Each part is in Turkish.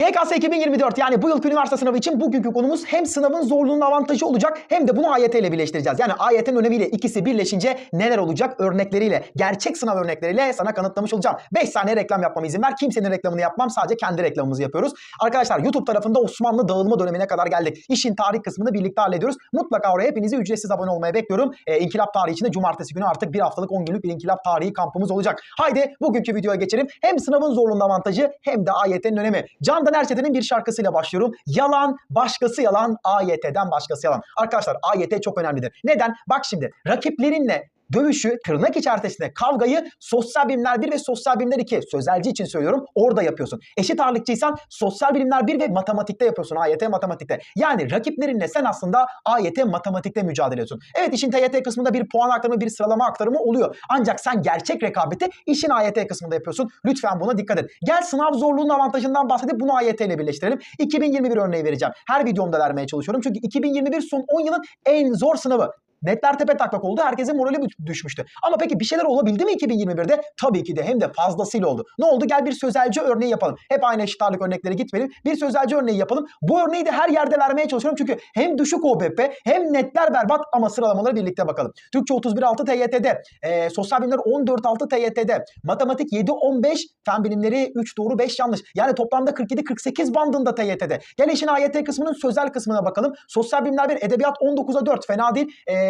YKS 2024 yani bu yılki üniversite sınavı için bugünkü konumuz hem sınavın zorluğunun avantajı olacak hem de bunu AYT ile birleştireceğiz. Yani AYT'nin önemiyle ikisi birleşince neler olacak örnekleriyle, gerçek sınav örnekleriyle sana kanıtlamış olacağım. 5 saniye reklam yapmama izin ver. Kimsenin reklamını yapmam. Sadece kendi reklamımızı yapıyoruz. Arkadaşlar YouTube tarafında Osmanlı dağılma dönemine kadar geldik. İşin tarih kısmını birlikte hallediyoruz. Mutlaka oraya hepinizi ücretsiz abone olmaya bekliyorum. Ee, İnkılap tarihi için de cumartesi günü artık bir haftalık 10 günlük bir inkılap tarihi kampımız olacak. Haydi bugünkü videoya geçelim. Hem sınavın zorluğunun avantajı hem de AYT'nin önemi. Candan Erçetin'in bir şarkısıyla başlıyorum. Yalan, başkası yalan, AYT'den başkası yalan. Arkadaşlar AYT çok önemlidir. Neden? Bak şimdi rakiplerinle dövüşü, tırnak içerisinde kavgayı sosyal bilimler 1 ve sosyal bilimler 2 sözelci için söylüyorum orada yapıyorsun. Eşit ağırlıkçıysan sosyal bilimler 1 ve matematikte yapıyorsun AYT matematikte. Yani rakiplerinle sen aslında AYT matematikte mücadele ediyorsun. Evet işin TYT kısmında bir puan aktarımı, bir sıralama aktarımı oluyor. Ancak sen gerçek rekabeti işin AYT kısmında yapıyorsun. Lütfen buna dikkat et. Gel sınav zorluğunun avantajından bahsedip bunu AYT ile birleştirelim. 2021 örneği vereceğim. Her videomda vermeye çalışıyorum. Çünkü 2021 son 10 yılın en zor sınavı. Netler tepe taklak oldu. Herkesin morali düşmüştü. Ama peki bir şeyler olabildi mi 2021'de? Tabii ki de hem de fazlasıyla oldu. Ne oldu? Gel bir sözelci örneği yapalım. Hep aynı eşit ağırlık örnekleri gitmeyelim. Bir sözelci örneği yapalım. Bu örneği de her yerde vermeye çalışıyorum. Çünkü hem düşük OBP hem netler berbat ama sıralamaları birlikte bakalım. Türkçe 31.6 TYT'de, e, sosyal bilimler 14.6 TYT'de, matematik 7.15, fen bilimleri 3 doğru 5 yanlış. Yani toplamda 47-48 bandında TYT'de. Gel işin AYT kısmının sözel kısmına bakalım. Sosyal bilimler 1, edebiyat 19'a 4 fena değil. E,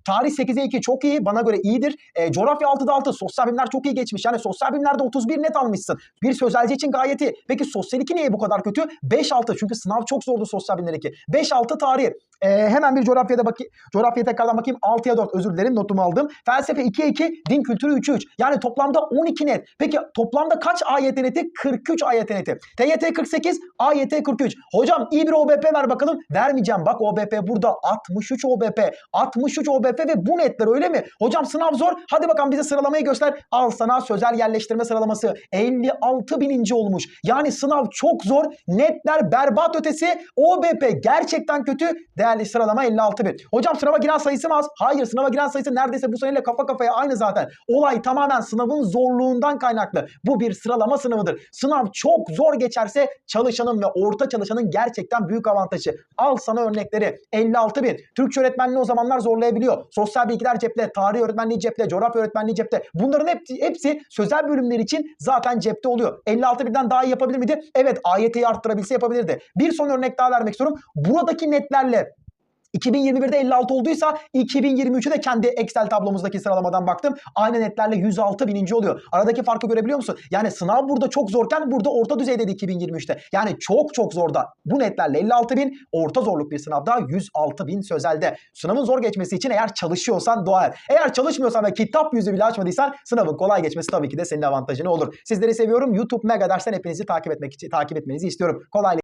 tarih 8'e 2 çok iyi. Bana göre iyidir. E, coğrafya 6'da 6. Sosyal bilimler çok iyi geçmiş. Yani sosyal bilimlerde 31 net almışsın. Bir sözelci için gayet iyi. Peki sosyal 2 niye bu kadar kötü? 5-6 çünkü sınav çok zordu sosyal bilimler 2. 5-6 tarih. E, hemen bir coğrafyada bakayım. Coğrafyaya tekrardan bakayım. 6'ya 4 özür dilerim notumu aldım. Felsefe 2'ye 2. Din kültürü 3'e 3. Yani toplamda 12 net. Peki toplamda kaç AYT neti? 43 AYT neti. TYT 48, AYT 43. Hocam iyi bir OBP ver bakalım. Vermeyeceğim. Bak OBP burada 63 OBP. 63 OBP ve bu netler öyle mi? Hocam sınav zor. Hadi bakalım bize sıralamayı göster. Al sana sözel yerleştirme sıralaması. 56 bininci olmuş. Yani sınav çok zor. Netler berbat ötesi. OBP gerçekten kötü. Değerli sıralama 56 bin. Hocam sınava giren sayısı mı az? Hayır sınava giren sayısı neredeyse bu seneyle kafa kafaya aynı zaten. Olay tamamen sınavın zorluğundan kaynaklı. Bu bir sıralama sınavıdır. Sınav çok zor geçerse çalışanın ve orta çalışanın gerçekten büyük avantajı. Al sana örnekleri. 56 bin. Türkçe öğretmenliği o zamanlar zorlayabiliyor. Sosyal bilgiler cepte, tarih öğretmenliği cepte, coğrafya öğretmenliği cepte. Bunların hepsi, hepsi sözel bölümler için zaten cepte oluyor. 56 binden daha iyi yapabilir miydi? Evet AYT'yi arttırabilse yapabilirdi. Bir son örnek daha vermek istiyorum. Buradaki netlerle 2021'de 56 olduysa 2023'ü de kendi Excel tablomuzdaki sıralamadan baktım. Aynı netlerle 106 bininci oluyor. Aradaki farkı görebiliyor musun? Yani sınav burada çok zorken burada orta düzeydeydi 2023'te. Yani çok çok zorda. Bu netlerle 56 bin orta zorluk bir sınavda 106 bin sözelde. Sınavın zor geçmesi için eğer çalışıyorsan dua et. Eğer çalışmıyorsan ve kitap yüzü bile açmadıysan sınavın kolay geçmesi tabii ki de senin avantajını olur. Sizleri seviyorum. YouTube Mega Ders'ten hepinizi takip etmek için takip etmenizi istiyorum. Kolaylıkla